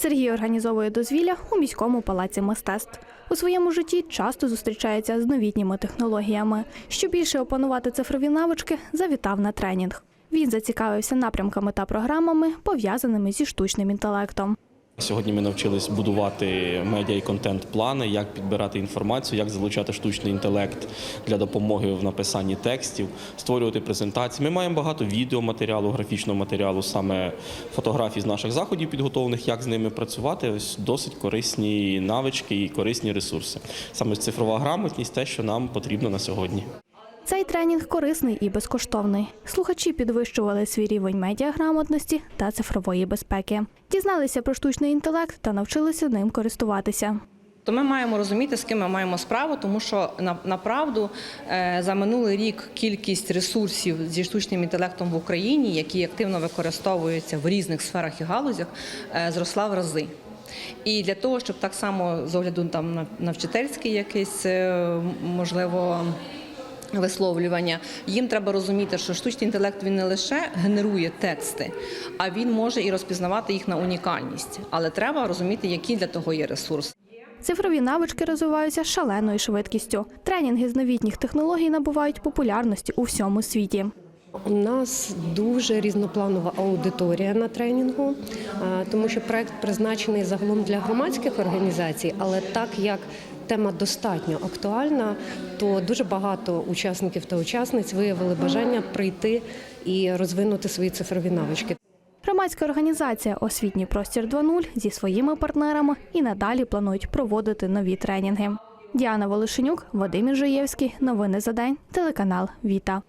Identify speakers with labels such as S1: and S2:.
S1: Сергій організовує дозвілля у міському палаці мистецтв. У своєму житті часто зустрічається з новітніми технологіями. Щоб більше опанувати цифрові навички, завітав на тренінг. Він зацікавився напрямками та програмами, пов'язаними зі штучним інтелектом.
S2: Сьогодні ми навчились будувати медіа і контент-плани, як підбирати інформацію, як залучати штучний інтелект для допомоги в написанні текстів, створювати презентації. Ми маємо багато відеоматеріалу, графічного матеріалу, саме фотографій з наших заходів підготовлених, як з ними працювати. Ось досить корисні навички і корисні ресурси. Саме цифрова грамотність те, що нам потрібно на сьогодні.
S1: Цей тренінг корисний і безкоштовний. Слухачі підвищували свій рівень медіаграмотності та цифрової безпеки. Дізналися про штучний інтелект та навчилися ним користуватися.
S3: То ми маємо розуміти, з ким ми маємо справу, тому що на, направду е, за минулий рік кількість ресурсів зі штучним інтелектом в Україні, які активно використовуються в різних сферах і галузях, е, зросла в рази. І для того, щоб так само з огляду там на, вчительський якийсь е, можливо. Висловлювання їм треба розуміти, що штучний інтелект він не лише генерує тексти, а він може і розпізнавати їх на унікальність. Але треба розуміти, які для того є ресурси.
S1: Цифрові навички розвиваються шаленою швидкістю. Тренінги з новітніх технологій набувають популярності у всьому світі.
S4: У нас дуже різнопланова аудиторія на тренінгу, е, тому що проект призначений загалом для громадських організацій, але так як тема достатньо актуальна, то дуже багато учасників та учасниць виявили бажання прийти і розвинути свої цифрові навички.
S1: Громадська організація Освітній простір 2.0 зі своїми партнерами і надалі планують проводити нові тренінги. Діана Волошенюк, Вадим Іжиєвський. Новини за день. Телеканал Віта.